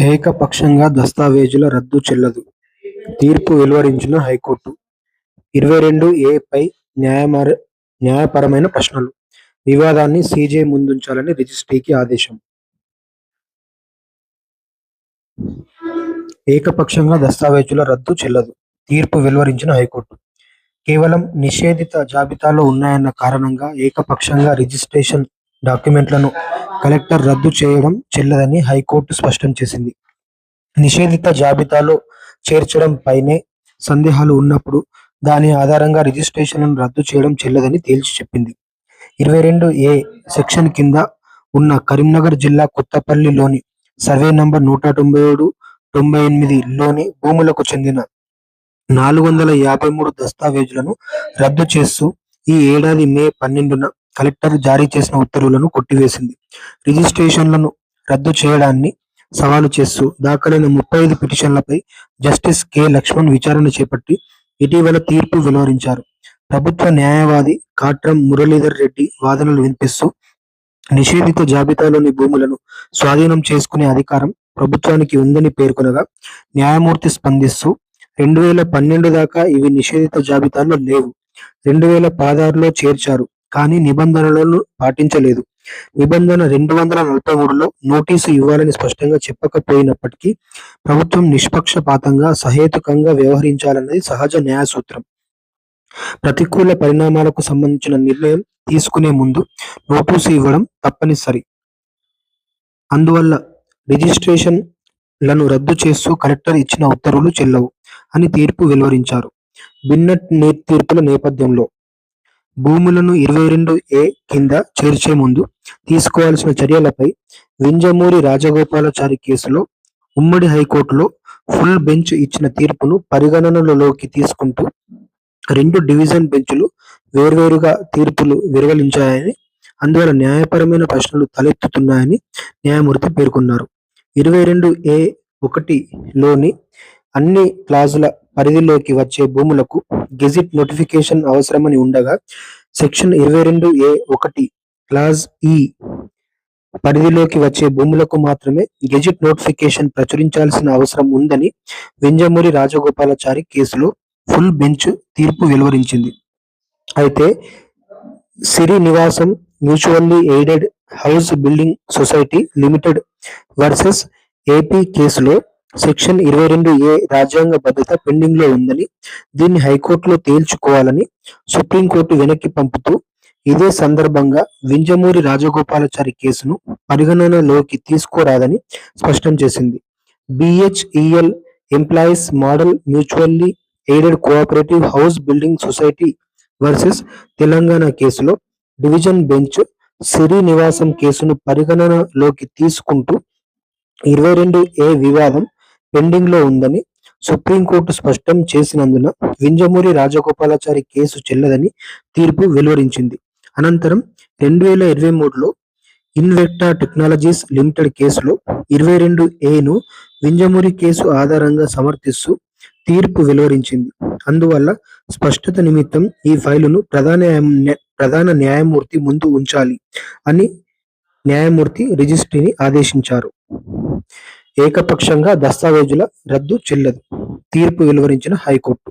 ఏకపక్షంగా దస్తావేజుల రద్దు చెల్లదు. తీర్పు వెలువరించిన హైకోర్టు. ఇరవై రెండు ఏ పై న్యాయపరమైన ప్రశ్నలు. వివాదాన్ని సీజే ముందుంచాలని రిజిస్ట్రీకి ఆదేశం. ఏకపక్షంగా దస్తావేజుల రద్దు చెల్లదు. తీర్పు వెలువరించిన హైకోర్టు. కేవలం నిషేధిత జాబితాలో ఉన్నాయన్న కారణంగా ఏకపక్షంగా రిజిస్ట్రేషన్ డాక్యుమెంట్లను కలెక్టర్ రద్దు చేయడం చెల్లదని హైకోర్టు స్పష్టం చేసింది. నిషేధిత జాబితాలో చేర్చడం పైనే సందేహాలు ఉన్నప్పుడు దాని ఆధారంగా రిజిస్ట్రేషన్ను రద్దు చేయడం చెల్లదని తేల్చి చెప్పింది. ఇరవై రెండు ఏ సెక్షన్ కింద ఉన్న కరీంనగర్ జిల్లా కొత్తపల్లిలోని సర్వే నంబర్ నూట తొంభై ఏడు తొంభై ఎనిమిది లోని భూములకు చెందిన నాలుగు వందల యాభై మూడు దస్తావేజులను రద్దు చేస్తూ ఈ ఏడాది మే పన్నెండున కలెక్టర్ జారీ చేసిన ఉత్తర్వులను కొట్టివేసింది. రిజిస్ట్రేషన్లను రద్దు చేయడాన్ని సవాలు చేస్తూ దాఖలైన ముప్పై ఐదు పిటిషన్లపై జస్టిస్ కె. లక్ష్మణ్ విచారణ చేపట్టి ఇటీవల తీర్పు వెలువరించారు. ప్రభుత్వ న్యాయవాది కాట్రం మురళీధర్ రెడ్డి వాదనలు వినిపిస్తూ నిషేధిత జాబితాలోని భూములను స్వాధీనం చేసుకునే అధికారం ప్రభుత్వానికి ఉందని పేర్కొనగా న్యాయమూర్తి స్పందిస్తూ రెండు వేల పన్నెండు దాకా ఇవి నిషేధిత జాబితాలో లేవు. రెండు వేల పదహారులో చేర్చారు. కానీ నిబంధనలను పాటించలేదు. నిబంధన రెండు వందల నలభై మూడులో నోటీసు ఇవ్వాలని స్పష్టంగా చెప్పకపోయినప్పటికీ ప్రభుత్వం నిష్పక్షపాతంగా సహేతుకంగా వ్యవహరించాలన్నది సహజ న్యాయ సూత్రం ప్రతికూల పరిణామాలకు సంబంధించిన నిర్ణయం తీసుకునే ముందు నోటీసు ఇవ్వడం తప్పనిసరి. అందువల్ల రిజిస్ట్రేషన్లను రద్దు చేస్తూ కలెక్టర్ ఇచ్చిన ఉత్తర్వులు చెల్లవు అని తీర్పు వెలువరించారు. భిన్న తీర్పుల నేపథ్యంలో భూములను ఇరవై రెండు ఏ కింద చేర్చే ముందు తీసుకోవాల్సిన చర్యలపై వింజమూరి రాజగోపాలాచారి కేసులో ఉమ్మడి హైకోర్టులో ఫుల్ బెంచ్ ఇచ్చిన తీర్పును పరిగణనలోకి తీసుకుంటూ రెండు డివిజన్ బెంచ్లు వేర్వేరుగా తీర్పులు విరవలించాయని అందువల్ల న్యాయపరమైన ప్రశ్నలు తలెత్తుతున్నాయని న్యాయమూర్తి పేర్కొన్నారు. ఇరవై రెండు ఏ ఒకటిలోని అన్ని క్లాజుల పరిధిలోకి వచ్చే భూములకు గెజిట్ నోటిఫికేషన్ అవసరమని ఉండగా సెక్షన్ ఇరవై రెండు ఏ ఒకటి క్లాజ్ ఈ పరిధిలోకి వచ్చే భూములకు మాత్రమే గెజిట్ నోటిఫికేషన్ ప్రచురించాల్సిన అవసరం ఉందని వెంజమూరి రాజగోపాలాచారి కేసులో ఫుల్ బెంచ్ తీర్పు వెలువరించింది. అయితే Siri Nivasam mutually aided house building society limited versus AP కేసులో సెక్షన్ ఇరవై రెండు ఏ రాజ్యాంగ భద్రత పెండింగ్లో ఉందని దీన్ని హైకోర్టులో తేల్చుకోవాలని సుప్రీంకోర్టు వెనక్కి పంపుతూ ఇదే సందర్భంగా వింజమూరి రాజగోపాలాచారి కేసును పరిగణనలోకి తీసుకోరాదని స్పష్టం చేసింది. BHEL employees model mutually aided cooperative house building society versus Telangana కేసులో డివిజన్ బెంచ్ సిరి నివాసం కేసును పరిగణనలోకి తీసుకుంటూ ఇరవై రెండు ఏ వివాదం పెండింగ్లో ఉందని సుప్రీంకోర్టు స్పష్టం చేసినందున వింజమూరి రాజగోపాలాచారి కేసు చెల్లదని తీర్పు వెలువరించింది. అనంతరం రెండు వేల ఇరవై మూడులో ఇన్వెక్టా టెక్నాలజీస్ లిమిటెడ్ కేసులో ఇరవై రెండు ఏను వింజమూరి కేసు ఆధారంగా సమర్థిస్తూ తీర్పు వెలువరించింది. అందువల్ల స్పష్టత నిమిత్తం ఈ ఫైలును ప్రధాన ప్రధాన న్యాయమూర్తి ముందు ఉంచాలి అని న్యాయమూర్తి రిజిస్ట్రీని ఆదేశించారు. ఏకపక్షంగా దస్తావేజుల రద్దు చెల్లదు. తీర్పు వెలువరించిన హైకోర్టు.